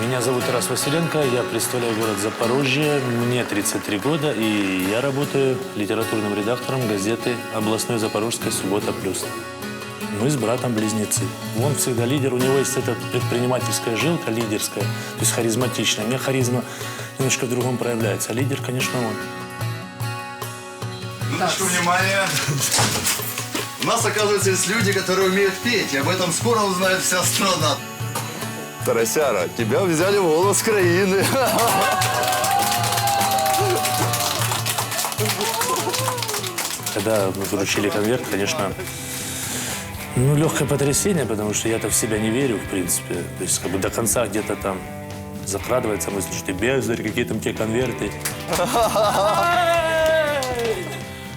Меня зовут Тарас Василенко, я представляю город Запорожье, мне 33 года, и я работаю литературным редактором газеты областной Запорожской «Суббота плюс». Мы с братом близнецы. Он всегда лидер, у него есть эта предпринимательская жилка лидерская, то есть харизматичная. У меня харизма немножко в другом проявляется, а лидер, конечно, он. Минуточку внимания. У нас, оказывается, есть люди, которые умеют петь, и об этом скоро узнает вся страна. Тарасяра, тебя взяли в голос краины. Когда вручили конверт, конечно, ну, легкое потрясение, потому что я-то в себя не верю, в принципе. То есть, как бы до конца где-то там закрадывается мысль, что ты бездарь, какие там те конверты.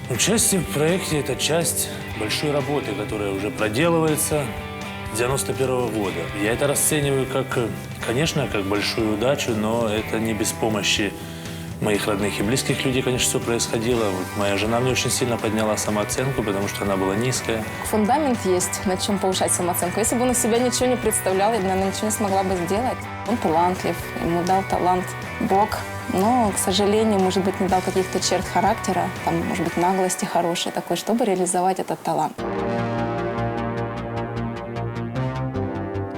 Участие в проекте – это часть большой работы, которая уже проделывается с 91 года. Я это расцениваю как, конечно, как большую удачу, но это не без помощи моих родных и близких людей, конечно, все происходило. Вот моя жена мне очень сильно подняла самооценку, потому что она была низкая. Фундамент есть, на чем повышать самооценку. Если бы он из себя ничего не представлял, я бы, наверное, ничего не смогла бы сделать. Он талантлив, ему дал талант Бог. Но, к сожалению, может быть, не дал каких-то черт характера, там, может быть, наглости хорошей такой, чтобы реализовать этот талант.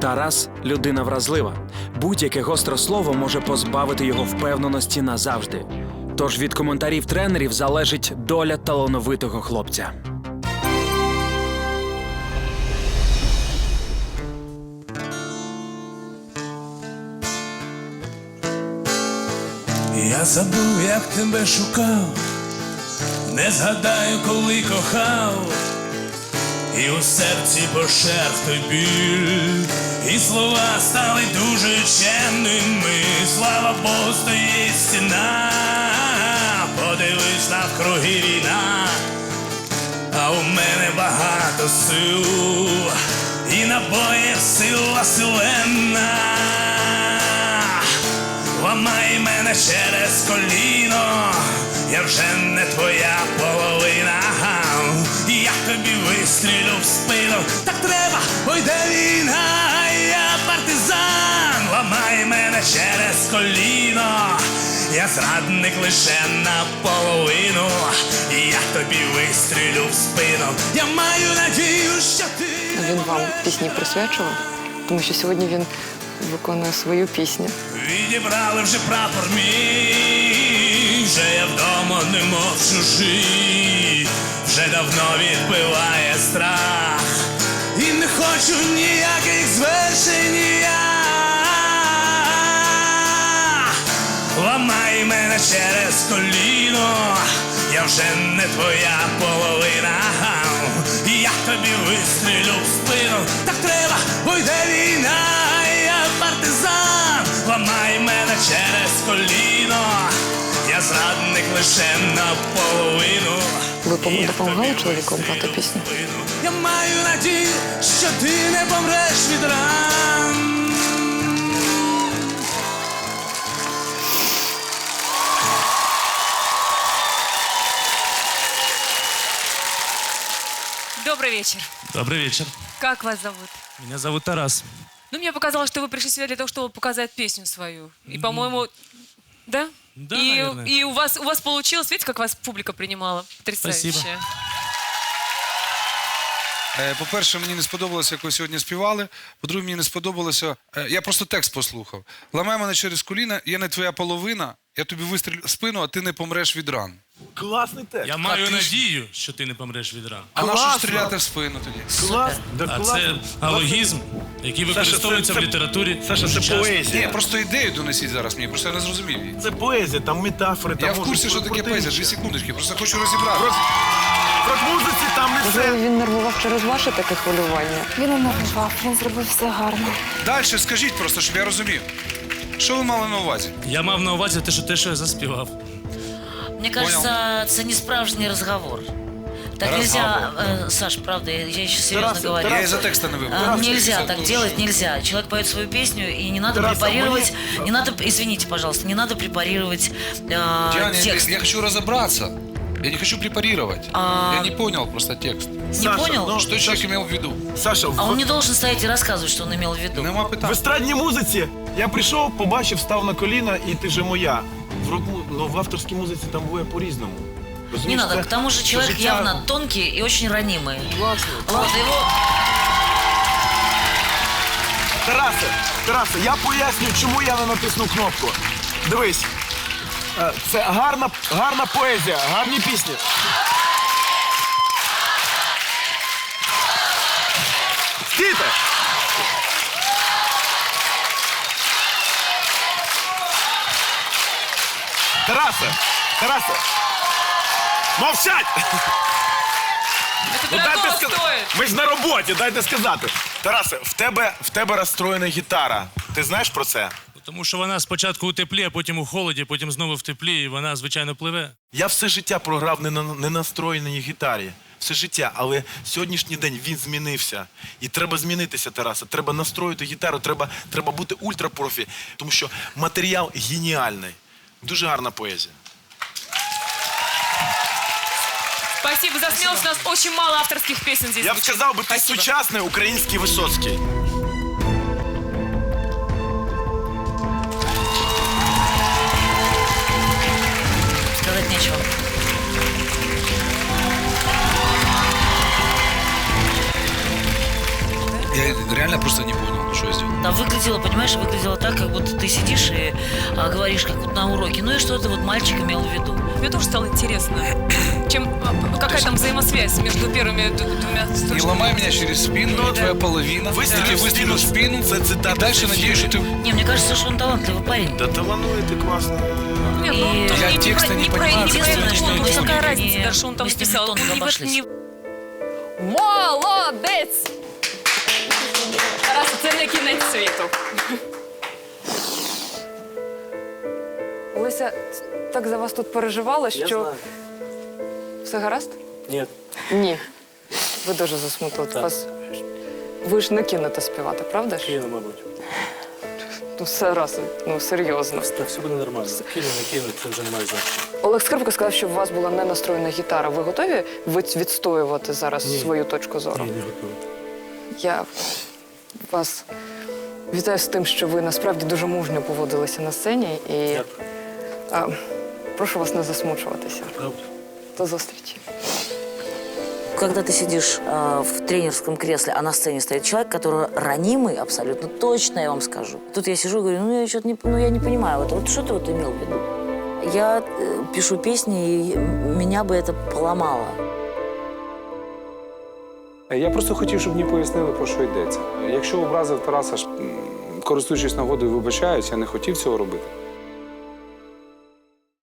Тарас людина вразлива. Будь-яке гостре слово може позбавити його впевненості назавжди. Тож від коментарів тренерів залежить доля талановитого хлопця. Я забув, як тебе шукав, не згадаю, коли кохав, і у серці пошерх той біль, і слова стали дуже чемними. Слава Богу, стоїть стіна, подивись навкруги війна, а у мене багато сил, і набоїв сила силена. Ламай мене через коліно, я вже не твоя половина. Я тобі вистрілю в спину, так треба, ой війна, партизан, ламай мене через коліно, я зрадник лише наполовину, я тобі вистрілю в спину, я маю надію, що ти. Він вам пісні присвячував, тому що сьогодні він виконує свою пісню. Відібрали вже прапор мій, вже я вдома немов чужий, вже давно відбиває страх, і не хочу ніяких звершень я. Ламай мене через коліно, я вже не твоя половина. Я тобі вистрілю в спину, так треба, ой де війна, я партизан, ламай мене через коліно, я зрадник лише наполовину. Ви пом- Я допомагали тобі чоловіку вистрілю обрати пісню? в спину. Я маю надію, що ти не помреш від ран. Добрый вечер. Добрий вечір. Как вас зовут? Мене зовут Тарас. Ну, мне показалось, что вы пришли сюда для того, чтобы показать песню свою. И, по-моему, да? Да, и, наверное. и у вас у вас получилось, видите, как вас публика принимала? Потрясающе. Спасибо. Е, По-перше, мені не сподобалося, як ви сьогодні співали. По-друге, мені не сподобалося. е, Я просто текст послухав. Ламай мене через коліна, я не твоя половина, я тобі вистрілю в спину, а ти не помреш від ран. Класний текст. Я маю надію, що ти не помреш від ран. А нащо Класно. стріляти в спину тоді? Клас, да, А класно. це алогізм, який використовується в це- літературі. Саша, дуже це часто. Ні, поезія. просто ідею донесіть зараз мені, просто я не зрозумів її. Це поезія, там метафори, там Я в курсі, що таке поезія, дві секундочки, просто хочу розібрати. Про музиці там не Можливо, все. він нервував через ваше таке хвилювання. Він не нервував, він зробив все гарно. Далі скажіть просто, щоб я розумів. Що ви мали на увазі? Я мав на увазі те, що те, що я заспівав. Мне кажется, це не справжній розговор. Так нельзя, э, Саш, правда, я еще серьезно Тарас, говорю. Я із-за текста не вибрав. А, Нельзя так делать, нельзя. Человек поет свою песню, и не надо Тарас, а препарировать, не надо, извините, пожалуйста, не надо препарировать э, Диана, я, текст. я хочу разобраться. Я не хочу препарировать. А- Я не понял просто текст. Не Саша, понял? ну, Що чоловік мав в виду? Саша, А в, он не должен стоять и рассказывать, что он имел в виду. Нема в питань. естрадній музиці я прийшов, побачив, став на коліна, і ти же моя. В, рок-му- ну, в авторській музиці там буває по-різному. Не надо, к тому же це человек життя- явно тонкий и очень ранимый. Власне. Вот его... Тарасе, Тарасе, я пояснюю, чому я не натиснув кнопку. Дивись, е, це гарна, гарна поезія, гарні пісні. Стійте! Тарасе, Тарасе, мовчать! Ну, дорого ска- Ми ж на роботі, дайте сказати. Тарасе, в тебе, в тебе розстроєна гітара. Ти знаєш про це? Тому що вона спочатку у теплі, а потім у холоді, потім знову в теплі, і вона, звичайно, пливе. Я все життя програв не на ненастроєній гітарі. Все життя, але сьогоднішній день він змінився. І треба змінитися, Тараса. Треба настроїти гітару, треба, треба бути ультрапрофі, тому що матеріал геніальний. Дуже гарна поезія. Спасибо за смелость. У нас очень мало авторских песен здесь. Я б звучит. сказав би, ти Спасибо. сучасний український Висоцький. Сказать нечего. Я реально просто не понял, Да, выглядело, понимаешь, выглядело так, как будто ты сидишь и а, говоришь, как вот на уроке. Ну и что это вот мальчик имел в виду? Мне тоже стало интересно, чем а, какая там взаимосвязь между первыми двумя Не строчками. ломай меня через спину, я твоя половина. Выстрели Таки в выстрелю в спину. Це цитата И дальше надеюсь, что ты... Не, мне кажется, что он талантливый парень. Да талануєте класно. Нет, ну, И- Я не, текста не не понимаю, тон, не ну какая Не- разница, даже что он там написал. тонко Тарас, це не кінець світу. Олеся так за вас тут переживала, що. Все гаразд? Ні. Ні. Ви дуже засмутили. Вас... Ви ж не кинете співати, правда ж? Кину, мабуть. Ну, все раз, ну серйозно. Так, все буде нормально. Кину, не кину, це вже немає значення. Олег Скрипка сказав, що у вас була не настроєна гітара. Ви готові від- відстоювати зараз Ні. свою точку зору? Ні, не готовий. Я вас вітаю з тим, що ви насправді дуже мужньо поводилися на сцені і Дякую. а, прошу вас не засмучуватися. Правда. До зустрічі. Когда ты сидишь э, в тренерском кресле, а на сцене стоит человек, который ранимый, абсолютно точно, я вам скажу. Тут я сижу и говорю, ну я что-то не, ну, я не понимаю, вот, вот что ты вот имел в виду? Я э, пишу песни, и меня бы это поломало. Я просто хотів, щоб мені пояснили, про що йдеться. Якщо образив Тараса, користуючись нагодою, вибачаюсь, я не хотів цього робити.